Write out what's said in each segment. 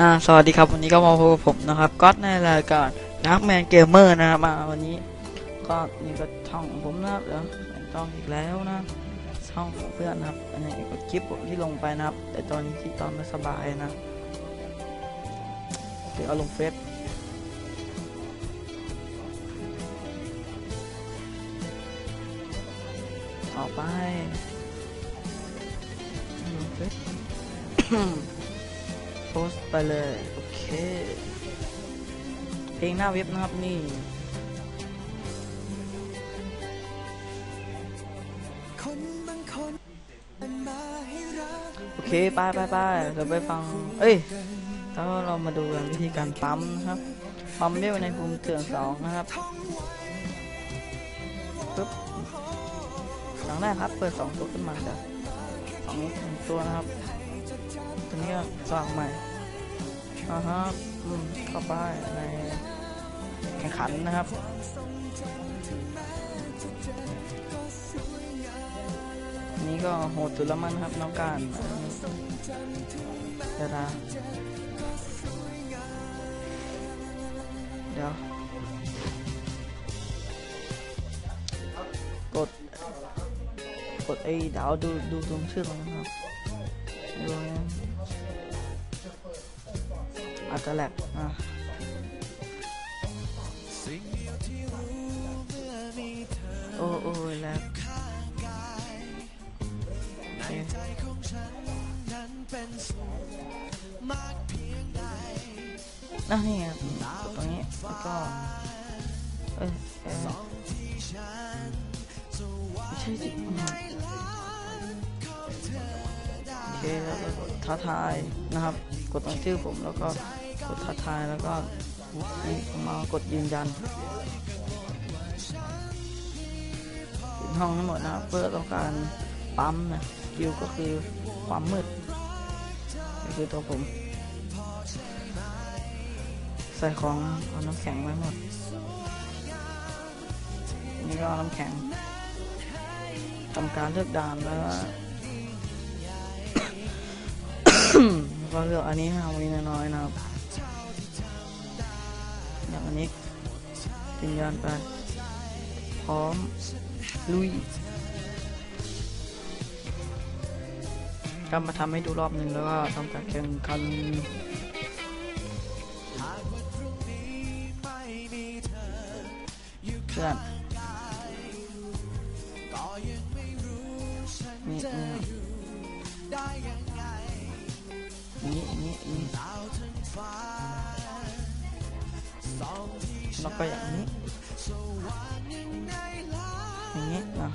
อ่าสวัสดีครับวันนี้ก็มาพบกับผมนะครับก๊อตในรายการนักแมนเกมเมอร์นะครับมาวันนี้ก็นี่ก็ช่องผมนะครับเดี๋ยวต่งช่องอีกแล้วนะช่องของเพื่อนนะครับอันนี้ก็คลิปผมที่ลงไปนะครับ แต่ตอนนี้ที่ตอนไม่สบายนะเดี๋ยวเอาลงเฟซออกไปลงเฟซ สต์ไปเลย โอเค เพลงหน้าเว็บนะครับนี่โอเคไปไปไปเดี๋ยวไปฟัง เอ้ยแล้วเรามาดูกันวิธีการปั๊มนะครับ ปั๊มเวลในภูมิเถื่อนสองนะครับปึ๊บหลังแรกครับ เปิดสองตัวขึ้นมาเดี๋ยวสองตัวนะครับ นี้ก็สร้างใหม่อ่าฮะอืมเข้าไปในแข่งขันนะครับนี้ก็โหดสุดล้วมันครับน้องการเดี๋ยวนะเดี๋ยวกดกดไอ้เดาวดูดูตรงชื่อของนะครับ อาจจะแหลกอะสิ่งเดียวอ๋อโอ้โอ้แหลกข้างกายในใจของฉันนั้นเป็นสุขมากเพียงใดนั่นนี่ไงตรงนี้แล้วก็เอ้ยเอ้ยที่ฉันจะวาไม่ใช่สิ เคแล้วก็กดท้าทายนะครับ กดตรงชื่อผมแล้วก็กดท้าทายแล้วก็นี่มากดยืนยันปิดห้องทั้งหมดนะครับเพื่อต้องการปั๊มนะกิวก็คือความมืดนี่คือตัวผม ใส่ของเอาน้ำแข็งไว้หมด นี่ก็น้ำแข็งทำการเลือกด่านแล้ว ก็เลือกอันนี้ห้าวิน้อยๆนะครับอย่างอันนี้ยืนยันไปพร้อมลุยก็มาทำให้ดูรอบหนึ่งแล้วก็ทำการแข่งขันเพื่อนนี่นี่ แล้วก็อย่างนี้ อย่างนี้นะ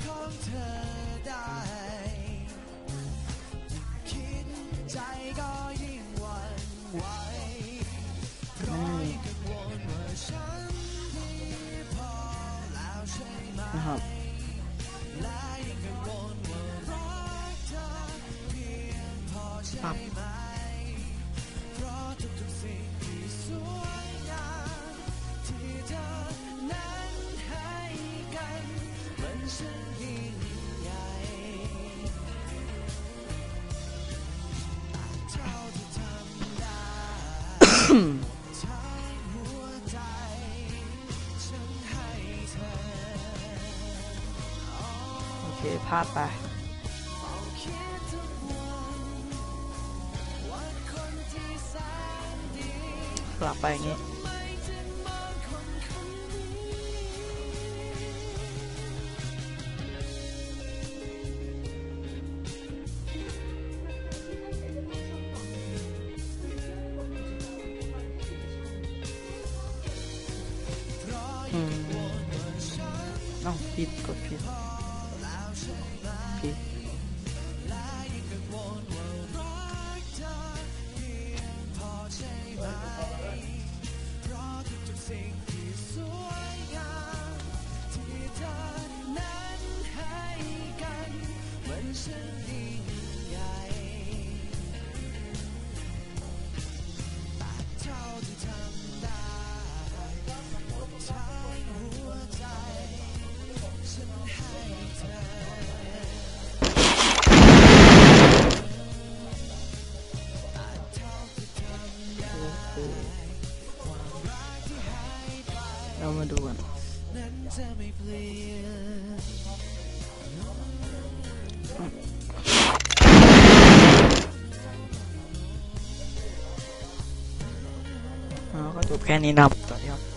นะครับปรับ คพลาดไปกลับไปอย่างนี้ไม่ถึงมองคนคนนี้อืมอ้าผิดกดผิด ผิ รามาดูกันก็จบแค่นี้นะครับสวัสดีครับ